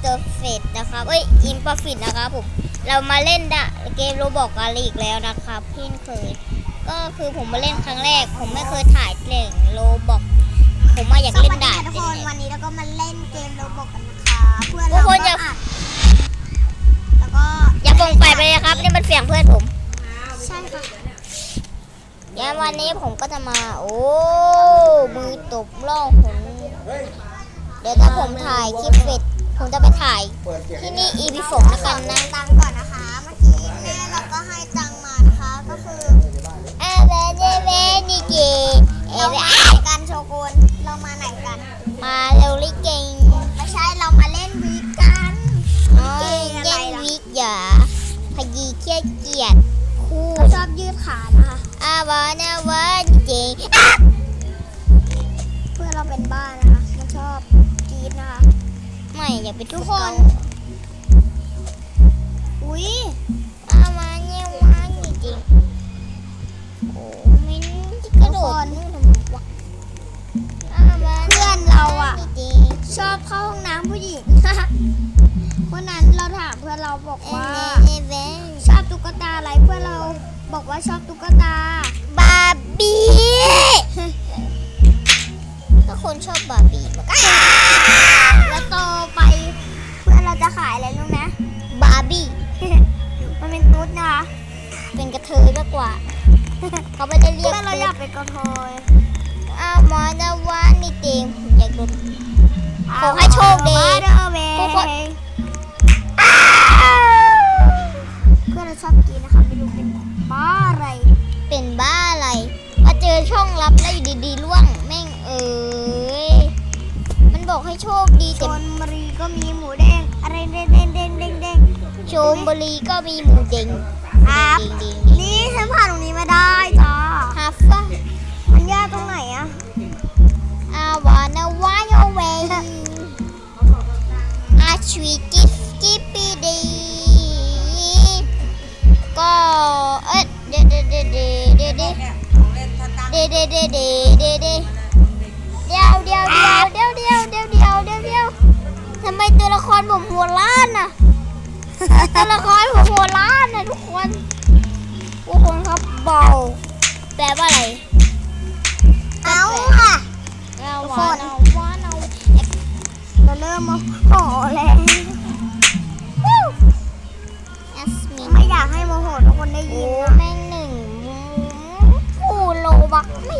เตอร์เฟตนะครับเอ้ยอิมปอฟิตนะครับผมเรามาเล่นดะเกมโรบอกกันอีกแล้วนะครับเพี่นเคยก็คือผมมาเล่นครั้งแรก ผมไม่เคยถ่ายเล่งโรบอกผมมาอยากเล่นด่านทุกเป็นคนไงวันนี้เราก็มาเล่นเกมโรบอทกันนะคะเพื่อนทุเรากคนก็อย่าอัดแล้วก็อย่าส่งไปไปเลยครับนี่มันเสียงเพื่อนผมใช่ค่ะเดี๋ยววันนี้ผมก็จะมา โอ้มือตบล่องผมเดี๋ยวถ้าผมถ่ายคลิปเสร็จ ผมจะไปถ่ายที่นี่อีพีสองแล้วกันนะตังค์ก่อนนะคะ เมื่อกี้แม่เราก็ให้ตังค์มานะคะ ก็คือเอเวเนเวนิเจเอเราเวมาอะไหนกันโชกุนเรามาไหนกัน มาเร็วลิเกงไม่ใช่เรามาเล่นวีกันอ๋อลิเกอะไรเย็นล่ะวิกหยาพยีเคียเกียดคู่เราชอบยืดขานะคะอาวานาวานิเจอะเพื่อนเราเป็นบ้านะ ม่อย่าไปทุกคน อุ้ยอาวาเนวานิเจโอ้มินจะกระโดดนู่นทำไมวะอาวาเพื่อนเราอะนิเจชอบเข้าห้องน้ำผู้หญิงวันนั้นเราถามเพื่อนเราบอกเอว่าเวเอเวชอบตุ๊กตาอะไรเพื่อนเราบอกว่าชอบตุ๊กตา บาร์บี้ก็คนชอบบาร์บี้มาก แล้วโตไปเพื่อนเราจะขายอะไรรู้ไหมบาร์บี้ มันเป็นตุ๊ดนะคะ เป็นกระเทยมากกว่า เขาไม่ได้เรียกเพื่อนเราอยากเป็นกระเทยอาวานาวานิเจผมอยากโดนขอให้โชคดีมาเด้อเวทุกคนเพื่อนเราชอบกินนะคะไม่รู้เป็นบ้าอะไร เป็นบ้าอะไร มาเจอช่องลับแล้วอยู่ดีๆล่วง ให้โชคดีชแต่นบุรีก็มีหมูแดงอะไรเด้งเด้งเด้งเด้งเด้งโชมบุรีก็มีหมูเด้งครับเด้งเด้งเด้งนี่ฉันผ่านตรงนี้มาได้จ้าฮาฟ้ามันยากตรงไหนอะอาวานาวายเวอาชวีกิฟกิปปี้ดีก็เอ๊ะเดเดเดเดเดเดเดเดเดเดเด ทำไมตัวละครผมหัวล้านน่ะตัวละครผมหัวล้านน่ะทุกคนทุกคนครับเบาแปลว่าอะไรเอาค่ะเราทุกวาคนเอาวานเอาเราเริ่มโมโหแล้วแอสมินไม่อยากให้โมโหทุกคนได้โอ้ยินนะแม่งหนึ่งผู้โลบักไม่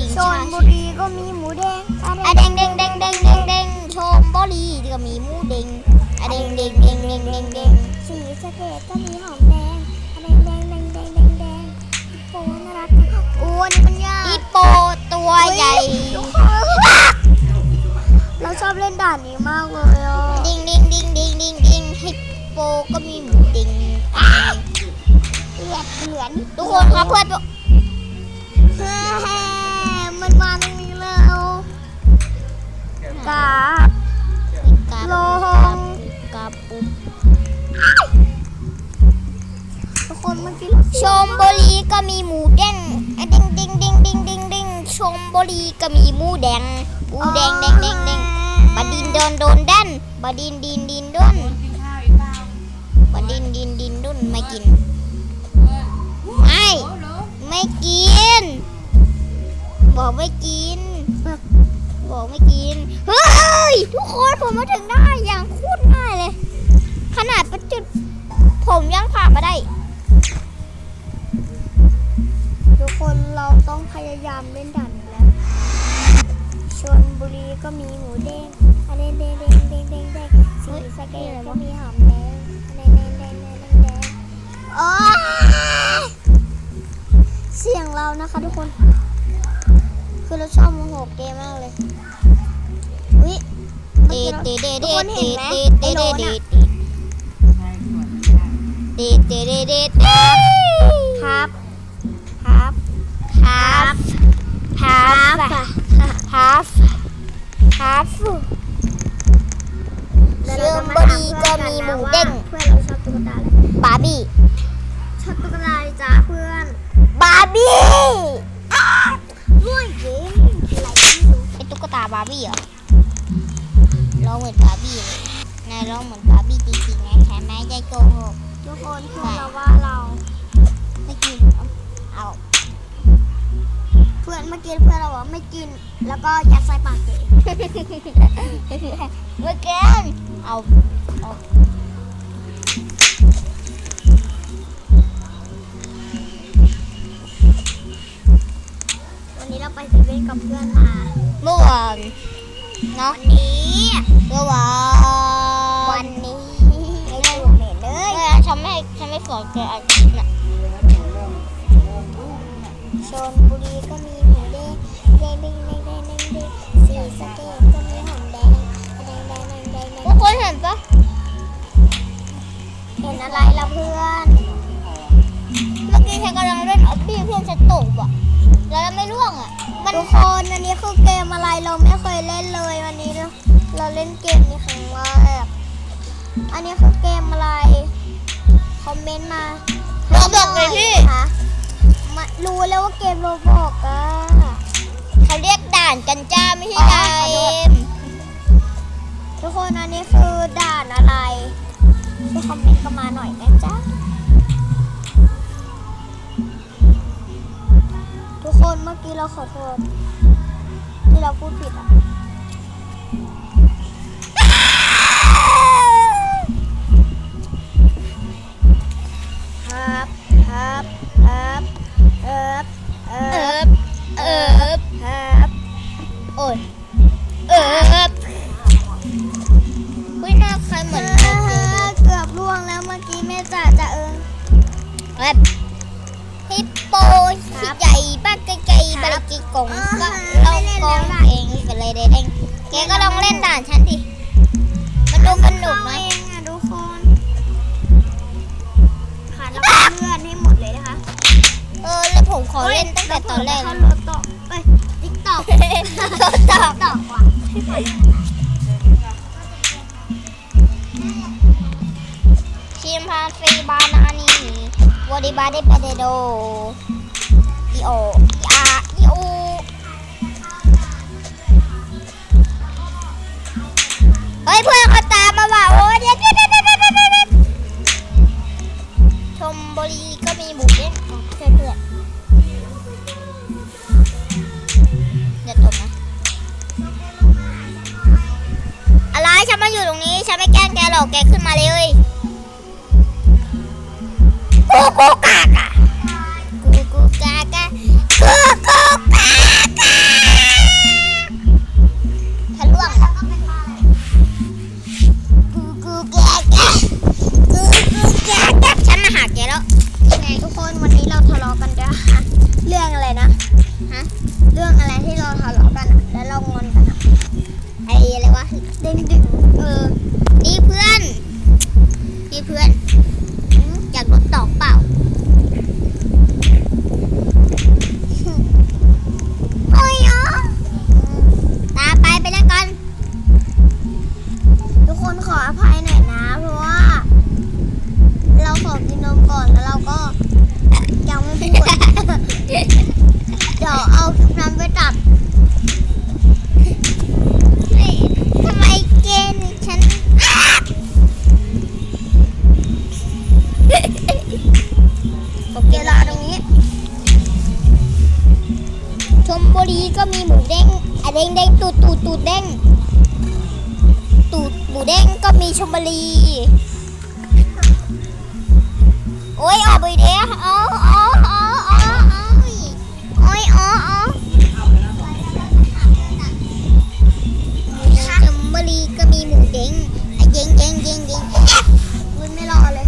ชาชิงชชานบุชิงรีก็มีหมูแดงอะไรอะเด้งเด้งเด้งเด้งเด้งเด้งชมบอลีก็มีหมูเด้งอะเด้งเด้งเด้งเด้งเด้งเด้งสีสะเกตก็มีหอมแดงอะไรแดงแดงแดงแดงแดงโอ้น่ารักโอ้อันนี่มันยาฮิกปโปตัวใหญ่ทุกคนเราชอบเล่นด่านนี้มากเลยอะดิ้งดิ้งดิ้งดิ้งดิ้งดิ้งฮิปโปก็มีหมูเด้งเหลือเหลือนทุกคนครับเพื่อนตัวเฮ้ มันมาตรงนี้แล้วกาบโลบงกาปุ๊บทุกคนเมื่อกี้ชมบุรีก็มีหมูเด้งอะเด้งเด้งเด้งเด้งด้งเด้งชมบุรีก็มีหมูแดงหมูแดงแดงแดงแดงบดินโดนโดนดันบดินดินดินดุนบดินดินดินดุนไม่กินไม่ไม่กิน บอกไม่กิน บอกไม่กิน เฮ้ย ทุกคนผมมาถึงได้อย่างโคตรง่ายเลย ขนาดประจุด ผมยังผ่านมาได้ ทุกคนเราต้องพยายามเล่นด่านแล้วชนบุรีก็มีหมูเด้งอะไรแดงแดงแดงแดงแดงสีสะเกตก็มีหอมแดงอะไรแดงแดงแดงแดงแดงโอ้เสียงเรานะคะทุกคน คือเราชอบโมโหเกมมากเลยวิเดเดเดเดทุกคนเดเห็นไหมเดไอ้เดโน้เดนเดอะเดเดเดเดครับครับเชื่อมบดีก็มีหมูเด้งเพื่อนเราชอบตุ๊กตาอะไรบาร์บี้ชอบตุ๊กตาจ้าเพื่อนบาร์บี้ ด้วยเกมอะไรที่ดูเป็นตุ๊กตาบาร์บี้เหรอร้องเหมือนบาร์บี้เลยนายร้องเหมือนบาร์บี้จริงๆนะใช่ไหมใจโกหกทุกคนเพื่อนเราว่าเราไม่กินเอาเพื่อนเมื่อกี้เพื่อนเราบอกไม่กิน แล้วก็ยัดใส่ปากตัวเองเมื่อกี้เอาเอา ไปเซเว่นกับเพื่อนมาเมื่อวานเนาะวันนี้เมื่อวานวันนี้ไม่ได้เห็นเลยฉันไม่ฉันไม่สอนแกอาทิตย์น่ะชนบุรีก็มีหมูแดงแดงแดงแดงแดงแดงแดงสีสะเกดก็มีหอมแดงแดงแดงแดงแดงแดทุกงคนเห็นปะเห็นอะไรล่ะเพื่อน งอะมันทุกคนอันนี้คือเกมอะไรเราไม่เคยเล่นเลยวันนี้เราเราเล่นเกมนี้ครั้งแรกอันนี้คือเกมอะไรคอมเมนต์มาเราบอกเลยพี่คะมารู้แล้วว่าเกมโรบอกอะเขาเรียกด่านกันจ้าไม่ใช่อ๋อด่าขอโทเอษมทุกคนอันนี้คือด่านอะไรช่วยคอมเมนต์กันมาหน่อยนะจ๊ะ คนเมื่อกี้เราขอโทษที่เราพูดผิดอะครับครับครับเอิบเอิเอิบบเอิบครับโอ้ยเอิบอุ้ยหน้าใครเหมือนเออเกือบล่วงแล้วเมื่อกี้แม่จ๋าจะเอิงแบ อบตอกว่ะชิมพานฟีบานานีวอดิบาเดปเดโดอีโออีอาอีอูเฮ้ยเพื่อนเขาตามมาว่ะโอ้ยเดี๋ยวเดี๋ยวเดี๋ยวเดี๋ยวชมบุรีก็มีหมูเด้งอ๋อเพื่นเพื่อน หรอกแกขึ้นมาเลยกูกูกากะกูกูกากะกูกูกากะทะล่วงกูกูกากะกูกูกากะฉันมาหาแกแล้วยังไงทุกคนวันนี้เราทะเลาะกันด้วยค่ะเรื่องอะไรนะฮะเรื่องอะไรที่เราทะเลาะกันอะแล้วเรางอนกันอะไอ้อะไรวะเด้งดึง มูเด้งก็มีชมบุรี โอ้ยออกไปเด้ออ๋ออ๋ออ๋ออ๋อโอ้ยอ๋ออ๋อชมบุรีก็มีหมูเด้งอะเด้งเด้งเด้งเด้งอุ้ยไม่รอเลย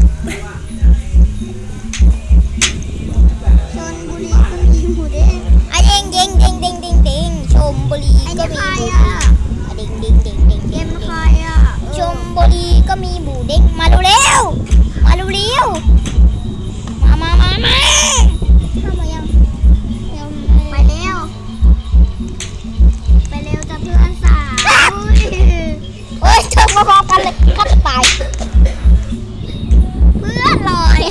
ชนบุรีก็มีหมูเด้งอะเด้งเด้งเด้งเด้งเด้งเด้งชมบุรีไอ้ก็มีหมูอะเด้งอะเด้งเด้งเด้งเด้งเกเด้ง ชมบุรีก็มีหมูเด้งมาเร็วๆมาเร็วๆมามามามาเข้ามายังยังไปเร็วไปเร็วจะเพื่อนสาวอุ้ยเฮ้ยเธอมาพอกันเลยข้าจะตายเพื่อนลอย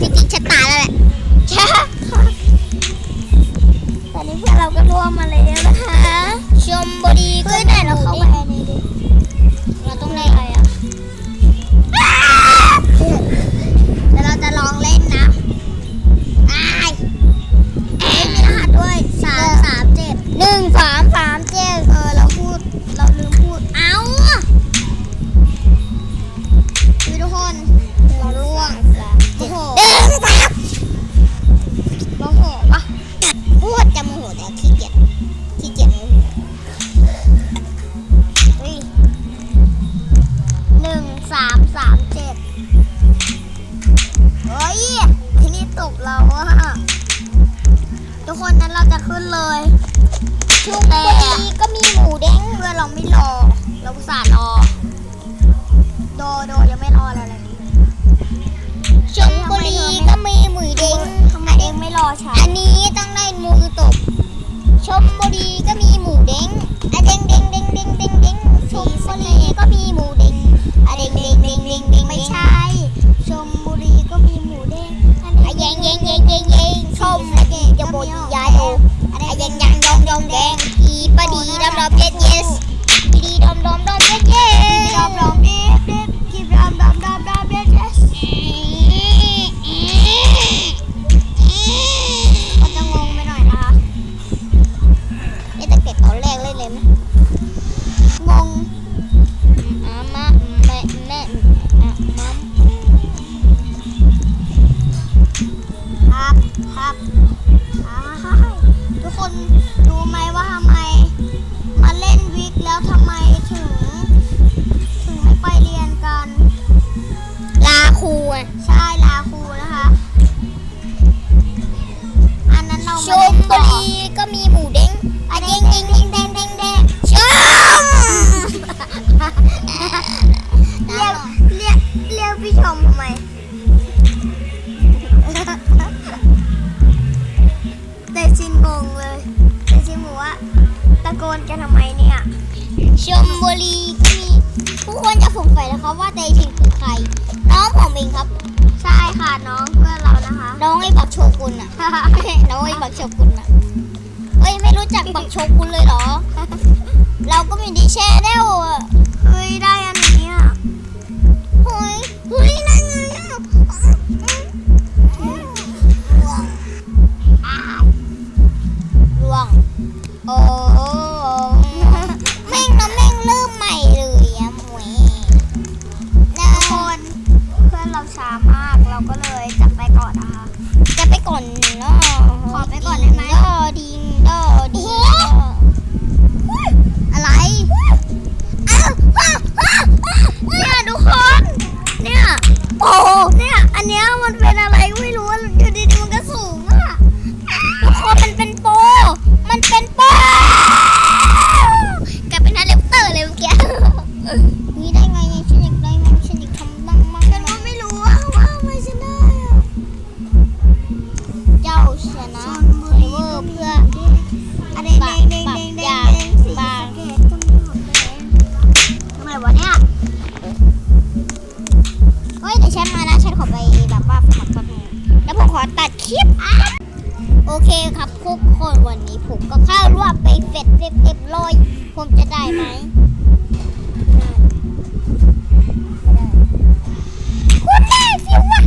จริงๆฉันตายแล้วแหละใช่ตอนนี้เพื่อนเราก็ร่วมมาแล้วนะคะ ชมบดีขึ้นแต่เราเข้าไปในดิเราต้องได้อะไรอะแต่เราจะลองเล่นนะ ช้า นกันทำไมเนี่ย ชมบุรีก็มีผู้คนจะสงสัยนะครับว่าเตชินคือใคร น้องผมเองครับ ใช่ค่ะน้องเพื่อนเรานะคะ น้องไอ้บักโชกุนอะ น้องไอ้บักโชกุนอะเอ้ยไม่รู้จักบักโชกุนเลยเหรอ เราก็มีดีแชร์แนลอะเฮ้ยได้อันนี้อะเฮ้ยเฮ้ยนั่นไงอะล่วงล่วงโอ้ เฮ้ยแต่ฉันมานะฉันขอไปแบบว่าฝึกหัดแป๊บแล้วผมขอตัดคลิปอะโอเคครับทุกคนวันนี้ผมก็เข้ารวบไปเสร็จเรียบร้อยผมจะได้ไหมได้คุณได้สิวะ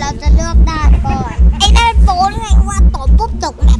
เราจะเลือกด้านก่อน ไอ้ด้านโป้ไงว่าตบปุ๊บตกหล